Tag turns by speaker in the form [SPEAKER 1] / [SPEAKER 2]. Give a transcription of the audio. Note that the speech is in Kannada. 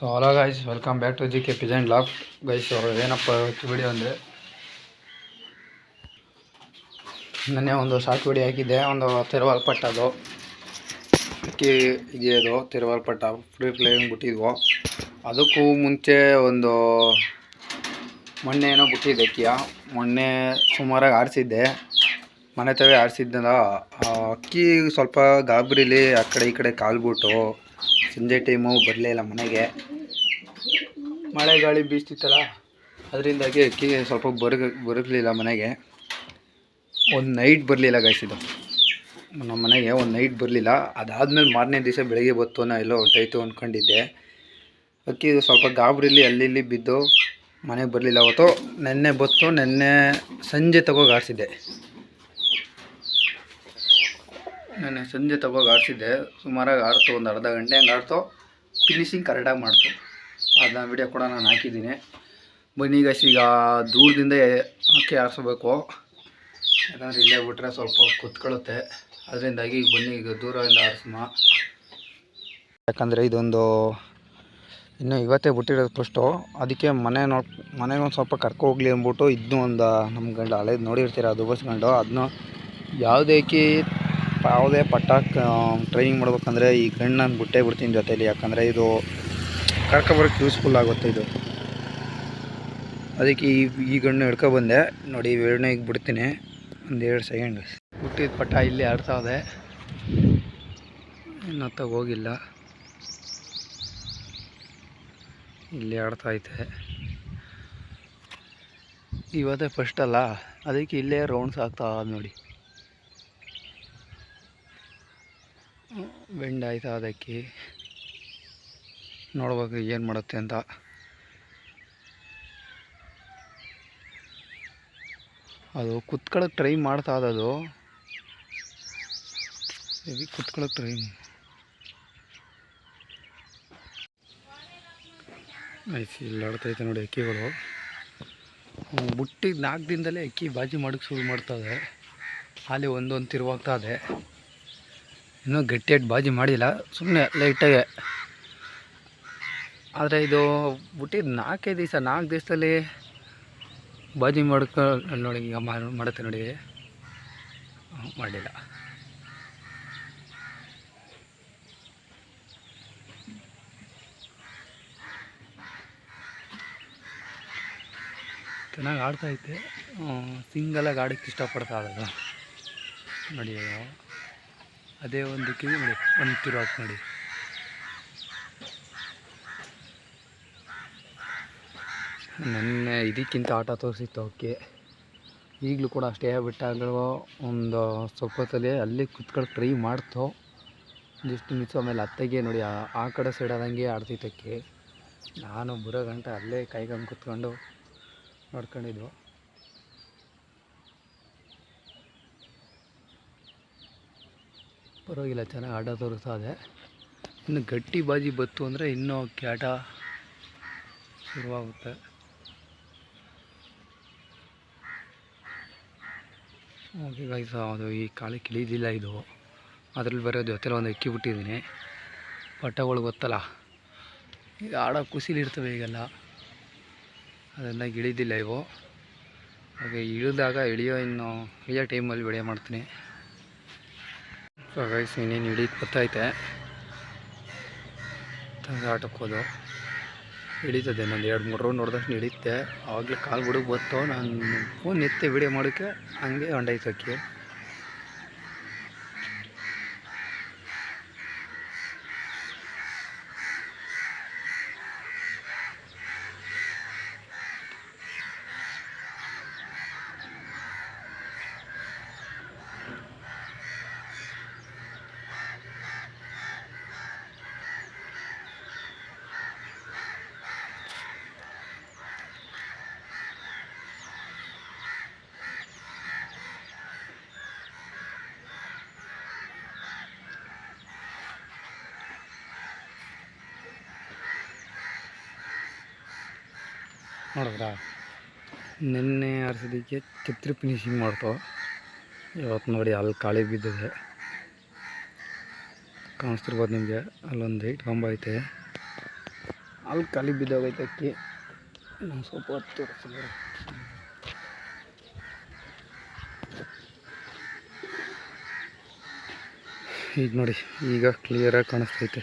[SPEAKER 1] So hello guys welcome back to G K ಪಿಜೆಂಟ್ laugh guys ಏನಪ್ಪ ಇವತ್ತು ವಿಡಿಯೋ ಅಂದರೆ? ನೆನ್ನೆ ಒಂದು ಶಾರ್ಟ್ ವಿಡಿಯೋ ಹಾಕಿದ್ದೆ, ಒಂದು ತಿರುವಲ್ ಪಟ್ಟದು ಅಕ್ಕಿ ಇದೆಯದು ತಿರುವಲ್ ಪಟ್ಟ ಫ್ರೀ ಫ್ಲೇಯಿಂಗ್ ಬಿಟ್ಟಿದ್ವು. ಅದಕ್ಕೂ ಮುಂಚೆ ಒಂದು ಮೊನ್ನೆ ಏನೋ ಬಿಟ್ಟಿದ್ದೆ ಅಕ್ಕಿಯ. ಮೊನ್ನೆ ಸುಮಾರಾಗಿ ಆಡಿಸಿದ್ದೆ ಮನೆ ತವೇ ಆಡಿಸಿದ್ದಲ್ಲ ಅಕ್ಕಿ ಸ್ವಲ್ಪ ಗಾಬರಿಲಿ ಆ ಕಡೆ ಈ ಕಡೆ ಕಾಲ್ಬಿಟ್ಟು ಸಂಜೆ ಟೈಮು ಬರಲೇ ಇಲ್ಲ ಮನೆಗೆ. ಮಳೆ ಗಾಳಿ ಬೀಸ್ತಿತ್ತಲ್ಲ, ಅದರಿಂದಾಗಿ ಅಕ್ಕಿ ಸ್ವಲ್ಪ ಬರಗ ಬರಲಿಲ್ಲ ಮನೆಗೆ. ಒಂದು ನೈಟ್ ಬರಲಿಲ್ಲ ಗಾಯಿಸಿದ್ದು ನಮ್ಮ ಮನೆಗೆ ಒಂದು ನೈಟ್ ಬರಲಿಲ್ಲ. ಅದಾದಮೇಲೆ ಮಾರನೇ ದಿವಸ ಬೆಳಗ್ಗೆ ಬತ್ತು ನಾ ಎಲ್ಲೋ ಹೊಂಟೋಯ್ತು ಅಂದ್ಕೊಂಡಿದ್ದೆ ಅಕ್ಕಿ ಸ್ವಲ್ಪ ಗಾಬರಿಲಿ ಅಲ್ಲಿ ಇಲ್ಲಿ ಬಿದ್ದು ಮನೆಗೆ ಬರಲಿಲ್ಲ ಅವತ್ತು. ನೆನ್ನೆ ಬತ್ತು ನೆನ್ನೆ ಸಂಜೆ ತಗೋ ನೆನ್ನೆ ಸಂಜೆ ತಗೋಗಿ ಆಡಿಸಿದ್ದೆ. ಸುಮಾರಾಗಿ ಆಡ್ತು, ಒಂದು ಅರ್ಧ ಗಂಟೆ ಹಂಗೆ ಆಡ್ತು. ಫಿನಿಶಿಂಗ್ ಕರೆಕ್ಟಾಗಿ ಮಾಡ್ತು. ಅದನ್ನ ವಿಡಿಯೋ ಕೂಡ ನಾನು ಹಾಕಿದ್ದೀನಿ. ಬನ್ನಿ ಗೈಸ್ ಈಗ ದೂರದಿಂದ ಹಾಕಿ ಆರಿಸ್ಬೇಕು ಯಾಕಂದರೆ ಇಲ್ಲೇ ಬಿಟ್ಟರೆ ಸ್ವಲ್ಪ ಕುತ್ಕೊಳ್ಳುತ್ತೆ ಅದರಿಂದಾಗಿ ಈಗ ಬನ್ನಿ, ಈಗ ದೂರದಿಂದ ಆರಿಸೋಣ ಯಾಕಂದರೆ ಇದೊಂದು ಇನ್ನು ಇವತ್ತೇ ಬಿಟ್ಟಿರೋದು ಫಸ್ಟು ಅದಕ್ಕೆ ಮನೆ ನೋಡ್, ಮನೆಗೆ ಒಂದು ಸ್ವಲ್ಪ ಕರ್ಕೊ ಹೋಗ್ಲಿ ಅಂದ್ಬಿಟ್ಟು ಇದನ್ನೂ ಒಂದು ನಮ್ಮ ಗಂಡ ಹಳೇದು ನೋಡಿರ್ತೀರ ಅದು ಬಸ್ಕೊಂಡು ಅದನ್ನ ಯಾವುದೇ ಕಿ ಯಾವುದೇ ಪಟ್ಟಕ್ಕೆ ಟ್ರೈನಿಂಗ್ ಮಾಡ್ಬೇಕಂದ್ರೆ ಈ ಗಣ್ಣು ನಾನು ಬಿಟ್ಟೇ ಬಿಡ್ತೀನಿ ಜೊತೇಲಿ, ಯಾಕಂದರೆ ಇದು ಕರ್ಕೊಬರೋಕ್ಕೆ ಯೂಸ್ಫುಲ್ ಆಗುತ್ತೆ ಇದು. ಅದಕ್ಕೆ ಈ ಈ ಗಣ್ಣು ಹಿಡ್ಕೊಬಂದೆ ನೋಡಿ, ಎರಡನೇ ಈಗ ಬಿಡ್ತೀನಿ. ಒಂದು ಎರಡು ಸೆಕೆಂಡ್ ಹುಟ್ಟಿದ ಪಟ್ಟ ಇಲ್ಲಿ ಆಡ್ತಾ ಇದೆ ಇನ್ನತ್ತ ಹೋಗಿಲ್ಲ. ಇಲ್ಲಿ ಆಡ್ತಾ ಐತೆ ಇವತ್ತೇ ಫಸ್ಟ್ ಅಲ್ಲ? ಅದಕ್ಕೆ ಇಲ್ಲೇ ರೌಂಡ್ಸ್ ಆಗ್ತಾ ನೋಡಿ. ಬೆಂಡ್ ಆಯ್ತಾ ಅದಕ್ಕೆ. ನೋಡ್ಬೇಕು ಏನು ಮಾಡುತ್ತೆ ಅಂತ. ಅದು ಕುತ್ಕೊಳ್ಳೋಕೆ ಟ್ರೈ ಮಾಡ್ತಾ ಇದು ಕುತ್ಕೊಳ್ಳೋಕೆ ಟ್ರೈ ಐಸಿ ಇಲ್ಲಿ ಆಡ್ತೈತೆ ನೋಡಿ ಅಕ್ಕಿಗಳು. ಬುಟ್ಟಿಗೆ ನಾಲ್ಕು ದಿನದಲ್ಲೇ ಅಕ್ಕಿ ಬಾಜಿ ಮಾಡೋಕ್ಕೆ ಶುರು ಮಾಡ್ತದೆ ಅಲ್ಲಿ ಒಂದೊಂದು ತಿರುವಾಗ್ತಾ ಇದೆ. ಇನ್ನೂ ಗಟ್ಟಿಯಾಗಿ ಬಾಜಿ ಮಾಡಿಲ್ಲ ಸುಮ್ಮನೆ ಲೈಟಾಗೆ ಆದರೆ ಇದು ಬಿಟ್ಟಿದ್ದು ನಾಲ್ಕೈದು ದಿವಸ, ನಾಲ್ಕು ದಿವಸದಲ್ಲಿ ಬಾಜಿ ಮಾಡ್ಕೊ, ನೋಡಿ ಈಗ ಮಾಡುತ್ತೆ ನೋಡಿ. ಮಾಡಿಲ್ಲ. ಚೆನ್ನಾಗಿ ಆಡ್ತೈತೆ ಸಿಂಗಲಾಗಿ ಆಡೋಕ್ಕೆ ಇಷ್ಟಪಡ್ತಾ ಇರೋದು ನೋಡಿ ಅದು. ಒಂದು ಕಿವಿ ನೋಡಿ, ಒಂದು ತಿರುವಾಕ್ ನೋಡಿ. ನೆನ್ನೆ ಇದಕ್ಕಿಂತ ಆಟ ತೋರಿಸಿತ್ತು ಅವಕ್ಕೆ. ಈಗಲೂ ಕೂಡ ಅಷ್ಟೇ ಬಿಟ್ಟಾಗಲೂ ಒಂದು ಸ್ವಲ್ಪ ಹೊತ್ತಲ್ಲಿ ಅಲ್ಲಿ ಕುತ್ಕೊಂಡು ಟ್ರೈ ಮಾಡ್ತೋ. ಜಸ್ಟ್ ಮಿಸ್ ಆಮೇಲೆ ಅತ್ತೆಗೆ ನೋಡಿ, ಆ- ಕಡೆ ಸೈಡ್ ಆದಂಗೆ ಆಡ್ತಿತ್ತಕ್ಕೆ ನಾನು ಬರೋ ಗಂಟೆ ಅಲ್ಲೇ ಕೈಗಂಗೆ ಕುತ್ಕೊಂಡು ನೋಡ್ಕೊಂಡಿದ್ವು ಪರವಾಗಿಲ್ಲ, ಚೆನ್ನಾಗಿ ಆಟ ತೋರಿಸ್ತಾ ಇನ್ನು ಗಟ್ಟಿ ಬಾಜಿ ಬತ್ತು ಅಂದರೆ ಇನ್ನೂ ಕ್ಯಾಟ ಶುರುವಾಗುತ್ತೆ. ಓಕೆ ಗಾಯಿಸ ಅದು ಈ ಕಾಲು ಕಿಳಿದಿಲ್ಲ ಇದು. ಅದ್ರಲ್ಲಿ ಬರೋ ಜೊತೆಲಿ ಒಂದು ಅಕ್ಕಿ ಬಿಟ್ಟಿದ್ದೀನಿ ಪಟ್ಟಗಳು ಗೊತ್ತಲ್ಲ. ಈಗ ಆಡೋ ಖುಷಿಲಿರ್ತವೆ ಈಗೆಲ್ಲ. ಅದೆಲ್ಲ ಇಳಿದಿಲ್ಲ ಇವು. ಹಾಗೆ ಇಳಿದಾಗ ಇಳಿಯೋ ಇನ್ನು ಇಳಿಯೋ ಟೈಮಲ್ಲಿ ವಿಡಿಯೋ ಮಾಡ್ತೀನಿ. ಸೊ ಗೈಸ್ ಇನ್ನೇನು ಹಿಡಿದು ಗೊತ್ತೈತೆ. ತಂಗ ಆಟಕ್ಕೆ ಹೋದು. ಹಿಡಿತದೆ, ನಂದು ಎರಡು ಮೂರು ರೌಂಡ್ ನೋಡಿದಷ್ಟು ಹಿಡಿತೆ ಆವಾಗಲೇ ಕಾಲು ಬಿಡಕ್ಕೆ ಬತ್ತು ನಾನು ಫೋನ್ ಎತ್ತೆ ವಿಡಿಯೋ ಮಾಡೋಕ್ಕೆ ಹಂಗೆ ಹೊಂಡೈತೆ ನೋಡಿದ್ರ ನಿನ್ನೆ ಆರಿಸಿದ್ದಕ್ಕೆ ಚಿತ್ರ ಫಿನಿಶಿಂಗ್ ಮಾಡ್ತಾವೆ ಇವತ್ತು ನೋಡಿ ಅಲ್ಲಿ ಕಾಳಿ ಬಿದ್ದಿದೆ. ಕಾಣಿಸ್ತಿರ್ಬೋದು ನಿಮಗೆ, ಅಲ್ಲೊಂದು ಹೈಟ್ ಕಂಬ ಐತೆ. ಅಲ್ಲಿ ಖಾಲಿ ಬಿದ್ದೋಗೈತೆ ಅಕ್ಕಿ. ನಾನು ಸ್ವಲ್ಪ ಹೊತ್ತು ಈಗ ನೋಡಿ, ಈಗ ಕ್ಲಿಯರಾಗಿ ಕಾಣಿಸ್ತೈತೆ.